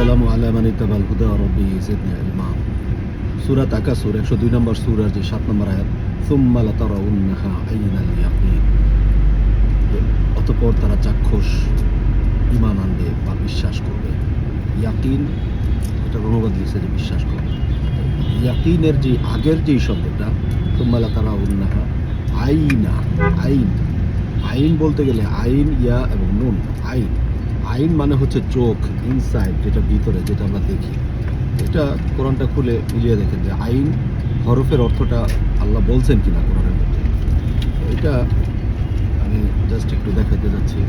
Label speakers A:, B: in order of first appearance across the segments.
A: সালাম আলামান ইতাবাল হুদা রব্বি ইজিদনি ইলমা সূরা তাকাসুর 102 নম্বর সূরার যে 7 নম্বর আয়াত সুম্মা লাতারাউন্নাহা আইনাল ইয়াকিন অতঃপর তারা চাক্ষুষ ইমান আনবে বা বিশ্বাস করবে। ইয়াকিন, এটা অনুবাদ লিখছে যে বিশ্বাস করবে ইয়াকিনের যে আগের যেই শব্দটা সুম্মা লাতারাউন্নাহা আইনা আইন আইন বলতে গেলে আইন, ইয়া এবং নুন। আইন। আইন মানে হচ্ছে চোখ ইনসাইড যেটা ভিতরে, যেটা আমরা দেখি। এটা কোরআনটা খুলে মিলিয়ে দেখেন যে আইন হরফের অর্থটা আল্লাহ বলছেন কিনা কোরআনের মধ্যে। এটা আমি জাস্ট একটু দেখাতে যাচ্ছি।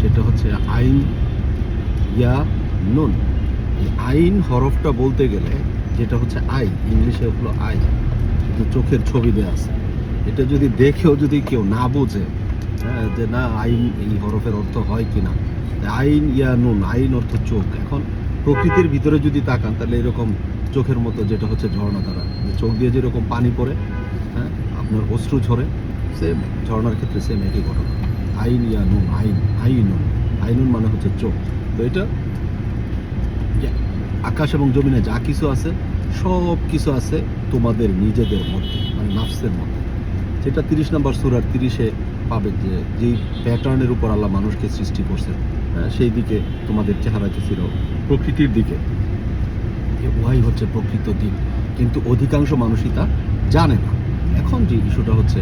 A: সেটা হচ্ছে আইন ইয়া নুন। এই আইন হরফটা বলতে গেলে যেটা হচ্ছে আই, ইংলিশে হলো আই। চোখের ছবি দেওয়া আছে। এটা যদি দেখেও যদি কেউ না বোঝে যে না, আইন এই হরফের অর্থ হয় কিনা। আইন, ইয়া, নুন, আইন অর্থ চোখ। এখন প্রকৃতির ভিতরে যদি তাকান, তাহলে এরকম চোখের মতো যেটা হচ্ছে ঝর্ণা দ্বারা। চোখ দিয়ে যেরকম পানি পড়ে হ্যাঁ আপনার অশ্রু ঝরে সেম ঝর্ণার ক্ষেত্রে সেম একই ঘটনা। আইন, ইয়া, নুন, আইন আইনুন আইনুন মানে হচ্ছে চোখ। তো এটা আকাশ এবং জমিনে যা কিছু আছে, সব কিছু আছে তোমাদের নিজেদের মধ্যে মানে নাফসের মধ্যে। যেটা তিরিশ নম্বর সুরার তিরিশে পাবে যে যেই প্যাটার্নের উপর আল্লাহ মানুষকে সৃষ্টি করছেন হ্যাঁ, সেই দিকে তোমাদের চেহারাকে ছিল প্রকৃতির দিকে উহাই হচ্ছে প্রকৃত দিক। কিন্তু অধিকাংশ মানুষই তা জানে না। এখন যে ইস্যুটা হচ্ছে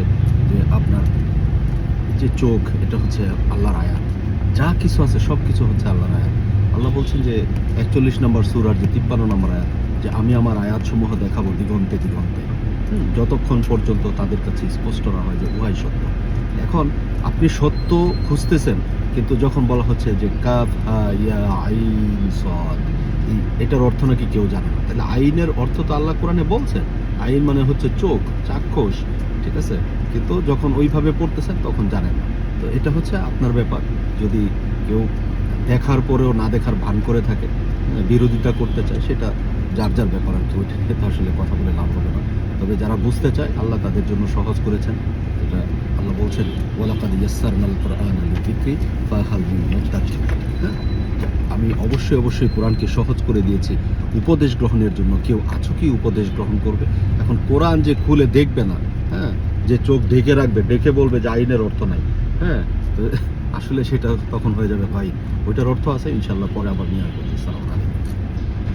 A: যে আপনার যে চোখ এটা হচ্ছে আল্লাহর আয়াত। যা কিছু আছে সব কিছু হচ্ছে আল্লাহর আয়াত। আল্লাহ বলছেন যে একচল্লিশ নম্বর সুরার যে তিপ্পান্ন নম্বর আয়াত যে আমি আমার আয়াতসমূহ দেখাবো দিগন্তে দিগন্তে। যতক্ষণ পর্যন্ত তাদের কাছে স্পষ্ট না হয় যে উহাই সত্য। এখন আপনি সত্য খুঁজতেছেন, কিন্তু যখন বলা হচ্ছে যে কাফ ইয়া আইন এটার অর্থ নাকি কেউ জানে না। তাহলে আইনের অর্থ তো আল্লাহ কোরআনে বলছেন। আইন মানে হচ্ছে চোখ, চাক্ষুষ, ঠিক আছে? কিন্তু যখন ওইভাবে পড়তেছেন তখন জানেন না। তো এটা হচ্ছে আপনার ব্যাপার। যদি কেউ দেখার পরেও না দেখার ভান করে থাকে বিরোধিতা করতে চায়, সেটা যার যার ব্যাপার আর কি, ওইটা আসলে কথা বলে লাভ হবে না। তবে যারা বুঝতে চায়, আল্লাহ তাদের জন্য সহজ করেছেন। এটা বলছেন, ওয়ালাকাদ ইয়াসসারনাল কুরআন ফাহাল হ্যাঁ? আমি অবশ্যই অবশ্যই কোরআনকে সহজ করে দিয়েছি। উপদেশ গ্রহণের জন্য কেউ আছো কি উপদেশ গ্রহণ করবে? এখন কোরআন যে খুলে দেখবে না হ্যাঁ? যে চোখ ঢেকে রাখবে ডেকে বলবে যে আইনের অর্থ নাই হ্যাঁ? আসলে সেটা তখন হয়ে যাবে ভাই। ওইটার অর্থ আছে ইনশাল্লাহ পরে আবার নিয়ে আসব সালাম